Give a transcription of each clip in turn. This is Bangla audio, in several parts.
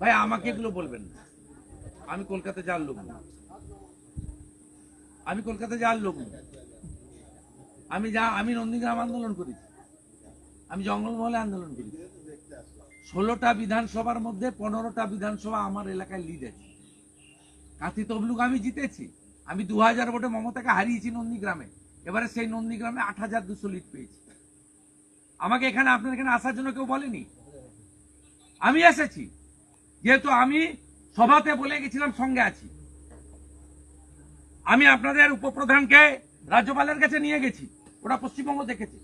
ভাই, আমাকে এগুলো বলবেন না। আমি কলকাতা যাওয়ার লোক না। আমি কলকাতা যাওয়ার লোক না। আমি যা, আমি নন্দীগ্রাম আন্দোলন করেছি। আমি জঙ্গলমহলে আন্দোলন করেছি। ষোলোটা বিধানসভার মধ্যে পনেরোটা বিধানসভা আমার এলাকায় লিড আছে। কাঁথি তবলুক আমি জিতেছি। আমি দু হাজার ভোটে মমতাকে হারিয়েছি নন্দীগ্রামে। এবারে সেই নন্দীগ্রামে আট হাজার দুশো লিড পেয়েছি। আমাকে এখানে, আপনার এখানে আসার জন্য কেউ বলেনি? আমি এসেছি। যেহেতু আমি সভাতে বলে গেছিলাম সঙ্গে আছি। আমি আপনাদের উপপ্রধানকে রাজ্যপালের কাছে নিয়ে গেছি। ওরা পশ্চিমবঙ্গ দেখেছে।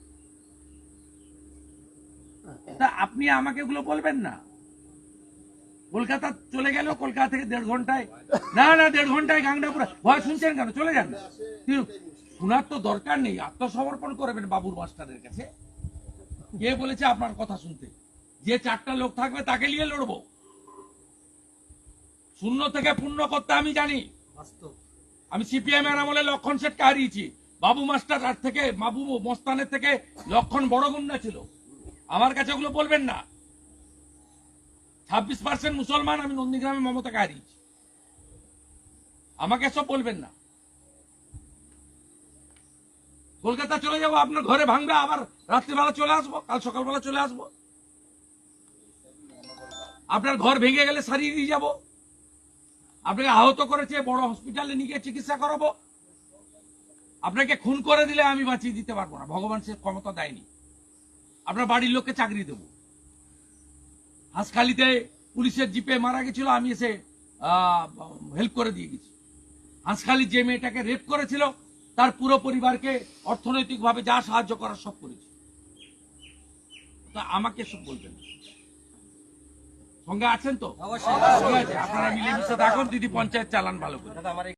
তা আপনি আমাকে এগুলো বলবেন না? কলকাতা চলে গেল কলকাতা থেকে দেড় ঘন্টায় না না, দেড় ঘন্টায় গাংডাপুরা ভয় শুনছেন কেন? চলে যান। শোনার তো দরকার নেই। আত্মসমর্পণ করবেন বাবুর মাস্টারের কাছে। কে বলেছে আপনার কথা শুনতে? যে চারটা লোক থাকবে তাকে নিয়ে লড়বো। শূন্য থেকে পূর্ণ করতে আমি জানি। আমি সিপিএম এর আমলে লক্ষণ শেঠকে হারিয়েছি। বাবু মাস্টার আর থেকে বাবু মস্তানের থেকে লক্ষণ বড় গুন্ডা ছিল। আমার কাছে ওগুলো বলবেন না। ছাব্বিশ পার্সেন্ট মুসলমান আমি নন্দীগ্রামে মমতাকে হারিয়েছি। আমাকে সব বলবেন না। কলকাতা চলে যাব আপনার ঘরে ভাঙবে আবার রাত্রিবেলা চলে আসব কাল সকালবেলা চলে আসব। আপনার ঘর ভেঙে গেলে সারিয়ে দিয়ে যাব। আপনাকে আহত করেছে, বড় হসপিটালে নিয়ে চিকিৎসা করাবো। আপনাকে খুন করে দিলে আমি বাঁচিয়ে দিতে পারব না। ভগবান সে ক্ষমতা দেয়নি। আপনার বাড়ির লোককে চাকরি দেবো। হাঁসখালিতে পুলিশের জিপে মারা গেছিল, আমি এসে হেল্প করে দিয়ে গেছি। হাঁসখালি যে মেয়েটাকে রেপ করেছিল, তার পুরো পরিবারকে অর্থনৈতিকভাবে যা সাহায্য করার সব করেছি। তা আমাকে সব বলবেন। সঙ্গে আছেন তো? আপনারা মিলেমিশে থাকুন দিদি পঞ্চায়েত চালান ভালো করে।